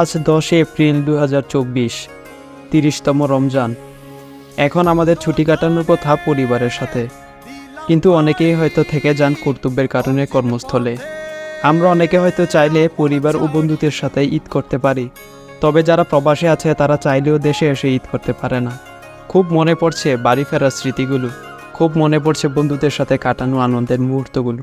আজ দশই এপ্রিল দু হাজার চব্বিশ, তিরিশতম রমজান। এখন আমাদের ছুটি কাটানোর কথা পরিবারের সাথে। কিন্তু অনেকেই হয়তো থেকে যান কর্তব্যের কারণে কর্মস্থলে। আমরা অনেকে হয়তো চাইলে পরিবার ও বন্ধুদের সাথে ঈদ করতে পারি। তবে যারা প্রবাসে আছে, তারা চাইলেও দেশে এসে ঈদ করতে পারে না। খুব মনে পড়ছে বাড়ি ফেরার স্মৃতিগুলো। খুব মনে পড়ছে বন্ধুদের সাথে কাটানো আনন্দের মুহূর্তগুলো।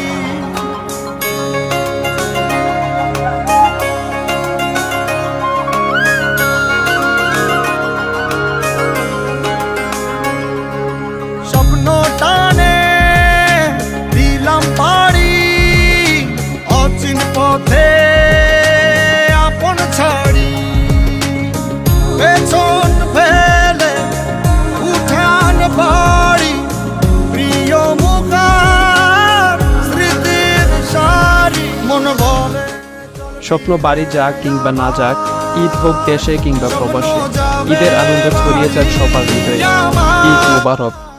স্বপ্ন বাড়ি যাক কিংবা না যাক, ঈদ হোক দেশে কিংবা প্রবাসে, ঈদের আনন্দ ছড়িয়ে যাক সবার হৃদয়ে। ঈদ মুবারক।